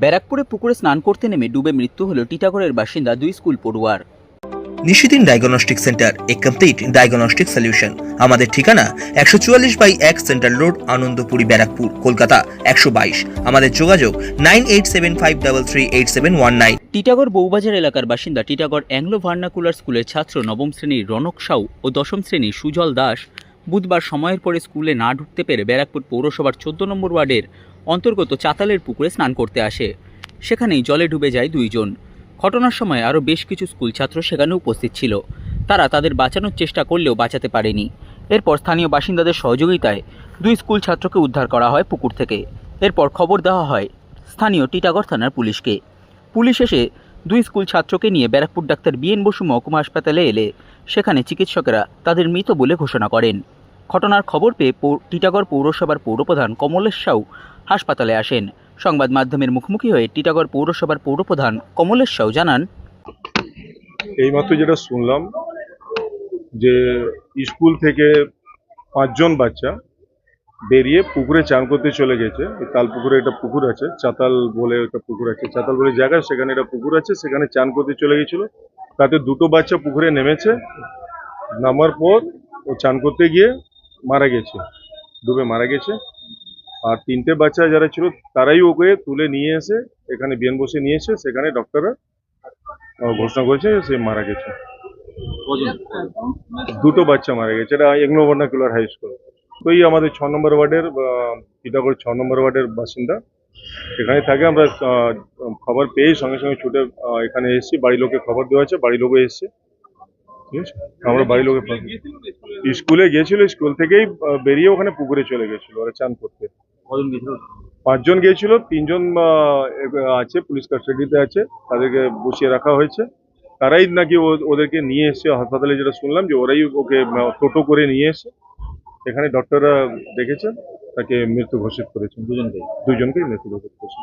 ব্যারাকপুরে পুকুরে স্নান করতে নেমে ডুবে মৃত্যু হল টিটাগড়ের বাসিন্দা দুই স্কুল পড়ুয়ার। নিশিদিন ডায়াগনস্টিক সেন্টার এ কমপ্লিট ডায়াগনস্টিক সলিউশন আমাদের ঠিকানা একশো চুয়াল্লিশ বাই এক সেন্ট্রাল রোড আনন্দপুরি ব্যারাকপুর কলকাতা একশো বাইশ। আমাদের যোগাযোগ nine eight seven five double three eight seven one nine. Titagarh Bowbazar এলাকার বাসিন্দা টিটাগড় অ্যাংলো ভার্নাকুলার স্কুলের ছাত্র নবম শ্রেণির রনক সাউ ও দশম শ্রেণির সুজল দাস বুধবার সময়ের পরে স্কুলে না ঢুকতে পেরে ব্যারাকপুর পৌরসভার চোদ্দ নম্বর ওয়ার্ডের অন্তর্গত চাতালের পুকুরে স্নান করতে আসে। সেখানেই জলে ডুবে যায় দুইজন। ঘটনার সময় আরও বেশ কিছু স্কুল ছাত্র সেখানে উপস্থিত ছিল। তারা তাদের বাঁচানোর চেষ্টা করলেও বাঁচাতে পারেনি। এরপর স্থানীয় বাসিন্দাদের সহযোগিতায় দুই স্কুল ছাত্রকে উদ্ধার করা হয় পুকুর থেকে। এরপর খবর দেওয়া হয় স্থানীয় টিটাগড় থানার পুলিশকে। পুলিশ এসে দুই স্কুল ছাত্রকে নিয়ে ব্যারাকপুর ডাক্তার বিএন বসু মহকুমা হাসপাতালে এলে সেখানে চিকিৎসকেরা তাদের মৃত বলে ঘোষণা করেন। ঘটনার খবর পেয়ে টিটাগড় পৌরসভার পৌরপ্রধান কমলেশ সাউ হাসপাতালে আসেন। সংবাদ মাধ্যমের মুখোমুখি হয়ে টিটাগড় পৌরসভার পৌরপ্রধান কমলেশ সাউ জানান, এইমাত্র যেটা শুনলাম যে স্কুল থেকে পাঁচজন বাচ্চা বেরিয়ে পুকুরে চান করতে চলে গেছে। তাল পুকুরে একটা পুকুর আছে, চাতাল বলে একটা পুকুর আছে। চাতাল বলে জায়গা, সেখানে একটা পুকুর আছে, সেখানে চান করতে চলে গেছিল। তাতে দুটো বাচ্চা পুকুরে নেমেছে। নামার পর ও চান করতে গিয়ে মারা গেছে ডুবে মারা গেছে। আর তিনটে বাচ্চা যারা ছিল তারাই ওকে তুলে নিয়ে এসে এখানে বিয়ান বসে নিয়ে এসে সেখানে ডক্টররা ঘোষণা করেছে সে মারা গেছে। দুটো বাচ্চা মারা গেছে। এটা এগনো ভার্নাকুলার হাই স্কুল। তো এই আমাদের ছ নম্বর ওয়ার্ডের টিটাগড় ছ নম্বর ওয়ার্ডের বাসিন্দা। এখানে থাকে আমরা খবর পেয়ে সঙ্গে সঙ্গে ছুটে এখানে এসেছি। বাড়ির লোকে খবর দেওয়া আছে বাড়ির লোকও এসছে। ঠিক আছে? আমরা বাড়ির লোকে স্কুলে গেছিল স্কুল থেকেই বেরিয়ে ওখানে পুকুরে চলে গেছিল ওরা চান করতে। পাঁচজন গিয়েছিল তিনজন আছে পুলিশ কাস্টাডিতে আছে তাদেরকে বসিয়ে রাখা হয়েছে। তারাই নাকি ওদেরকে নিয়ে এসে হাসপাতালে যেটা শুনলাম যে ওরাই ওকে টোটো করে নিয়ে এসে এখানে ডক্টররা দেখেছেন তাকে মৃত্যু ঘোষিত করেছেন। দুজনকে দুজনকেই মৃত্যু ঘোষিত করেছেন।